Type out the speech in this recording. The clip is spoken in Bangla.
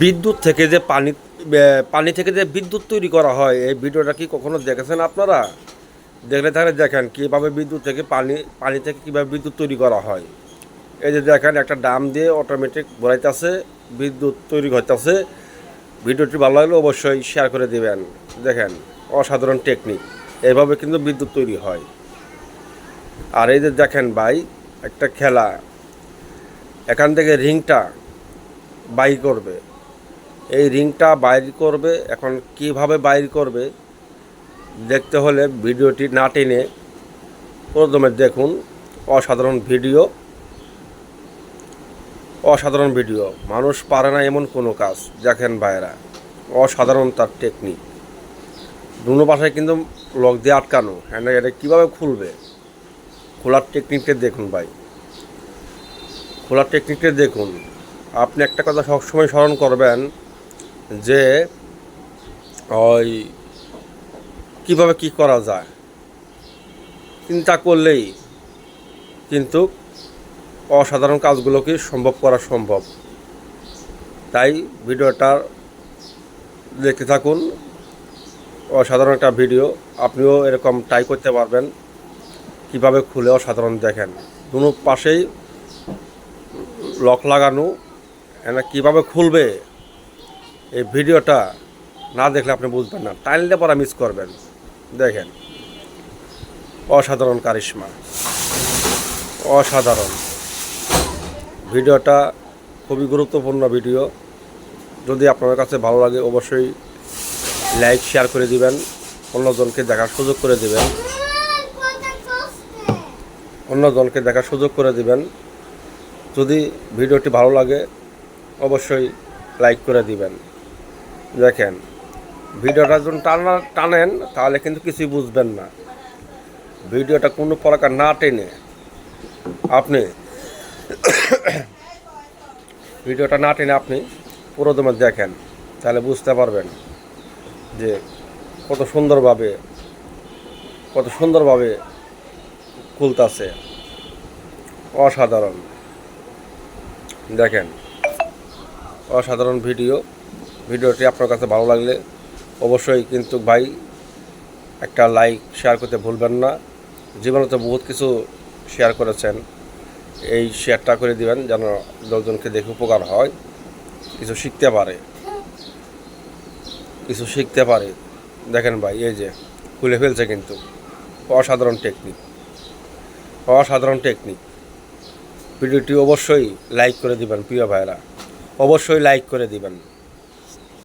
বিদ্যুৎ থেকে যে পানি পানি থেকে যে বিদ্যুৎ তৈরি করা হয়, এই ভিডিওটা কি কখনো দেখেছেন আপনারা? দেখলে তাহলে দেখেন কীভাবে বিদ্যুৎ থেকে পানি পানি থেকে কীভাবে বিদ্যুৎ তৈরি করা হয়। এই যে দেখেন একটা ডাম দিয়ে অটোমেটিক ভরাইতেছে বিদ্যুৎ তৈরি করতেছে। ভিডিওটি ভালো লাগলে অবশ্যই শেয়ার করে দেবেন। দেখেন, অসাধারণ টেকনিক এইভাবে কিন্তু বিদ্যুৎ তৈরি হয়। আর এই যে দেখেন ভাই, একটা খেলা। এখান থেকে রিংটা বাই করবে। এই রিংটা বাইর করবে, এখন কীভাবে বাইর করবে, দেখতে হলে ভিডিওটি না টেনে প্রথমে দেখুন, অসাধারণ ভিডিও। অসাধারণ ভিডিও, মানুষ পারে না এমন কোনো কাজ, দেখেন ভাইরা অসাধারণ তার টেকনিক দুনো পাশে কিন্তু লক দিয়ে আটকানো হ্যাঁ এটা কীভাবে খুলবে? খোলার টেকনিকটা দেখুন ভাই। খোলার টেকনিকটা দেখুন। আপনি একটা কথা সবসময় স্মরণ করবেন যে, ওই, কীভাবে কি করা যায়? চিন্তা করলেই কিন্তু অসাধারণ কাজগুলোকে সম্ভব করা সম্ভব। তাই ভিডিওটা দেখতে থাকুন। অসাধারণ একটা ভিডিও। আপনিও এরকম ট্রাই করতে পারবেন। কীভাবে খুলে অসাধারণ দেখেন। দুনো পাশেই লক লাগানো। এনা কীভাবে খুলবে? এই ভিডিওটা না দেখলে আপনি বুঝবেন না। টাইলটা পরা মিস করবেন। দেখেন। অসাধারণ কারিশমা। অসাধারণ। ভিডিওটা খুবই গুরুত্বপূর্ণ ভিডিও। যদি আপনার কাছে ভালো লাগে, অবশ্যই লাইক শেয়ার করে দিবেন। অন্যজনকে দেখার সুযোগ করে দিবেন। অন্যজনকে দেখার সুযোগ করে দিবেন। যদি ভিডিওটি ভালো লাগে, অবশ্যই লাইক করে দিবেন। দেখেন, ভিডিওটা যখন টানা টানেন, তাহলে কিন্তু কিছুই বুঝবেন না। ভিডিওটা কোনো প্রকার না টেনে আপনি ভিডিওটা না টেনে আপনি পুরো দমে দেখেন, তাহলে বুঝতে পারবেন যে কত সুন্দরভাবে কত সুন্দরভাবে খুলতাছে। অসাধারণ। দেখেন, অসাধারণ ভিডিও। ভিডিওটি আপনার কাছে ভালো লাগলে অবশ্যই কিন্তু ভাই একটা লাইক, শেয়ার করতে ভুলবেন না। জীবনে তো বহুত কিছু শেয়ার করেছেন। এই শেয়ারটা করে দিবেন যেন দশজনকে দেখে উপকার হয়। কিছু শিখতে পারে। কিছু শিখতে পারে। দেখেন ভাই, এই যে খুলে ফেলছে কিন্তু। অসাধারণ টেকনিক অসাধারণ টেকনিক ভিডিওটি অবশ্যই লাইক করে দিবেন প্রিয় ভাইরা অবশ্যই লাইক করে দিবেন।